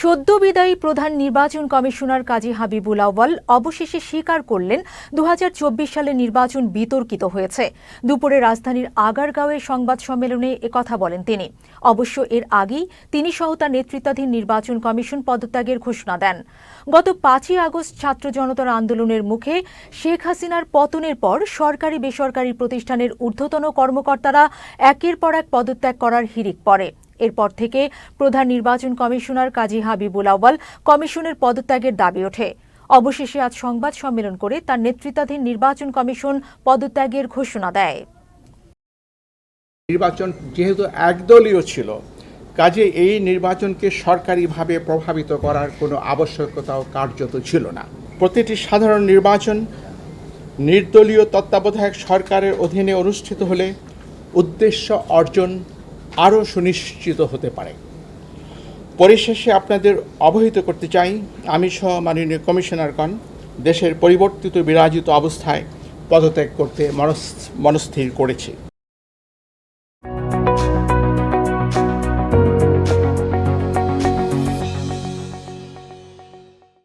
সদ্য বিদায়ী প্রধান নির্বাচন কমিশনার কাজী হাবিবুল আউয়াল অবশেষে স্বীকার করলেন দু হাজার চব্বিশ সালে নির্বাচন বিতর্কিত হয়েছে। দুপুরে রাজধানীর আগারগাঁওয়ে সংবাদ সম্মেলনে একথা বলেন তিনি। অবশ্য এর আগেই তিনি সহ তার নেতৃত্বাধীন নির্বাচন কমিশন পদত্যাগের ঘোষণা দেন। গত পাঁচই আগস্ট ছাত্র জনতার আন্দোলনের মুখে শেখ হাসিনার পতনের পর সরকারি বেসরকারি প্রতিষ্ঠানের ঊর্ধ্বতন কর্মকর্তারা একের পর এক পদত্যাগ করার হিড়িক পড়ে। এরপর থেকে প্রধান নির্বাচন কমিশনার কাজী হাবিবুল আউয়াল কমিশনের পদত্যাগের দাবি ওঠে। অবশেষে আজ সংবাদ সম্মেলন করে তার নেতৃত্বাধীন নির্বাচন কমিশন পদত্যাগের ঘোষণা দেয়। নির্বাচন যেহেতু একদলীয় ছিল, কাজে এই নির্বাচনকে সরকারিভাবে প্রভাবিত করার কোনো আবশ্যকতাও কার্যত ছিল না। প্রতিটি সাধারণ নির্বাচন নির্দলীয় তত্ত্বাবধায়ক সরকারের অধীনে অনুষ্ঠিত হলে উদ্দেশ্য অর্জন আরও সুনিশ্চিত হতে পারে। পরিশেষে আপনাদের অবহিত করতে চাই, আমি সহ মাননীয় কমিশনারগণ দেশের পরিবর্তিত বিরাজিত অবস্থায় পদত্যাগ করতে মনস্থ- মনস্থির করেছি।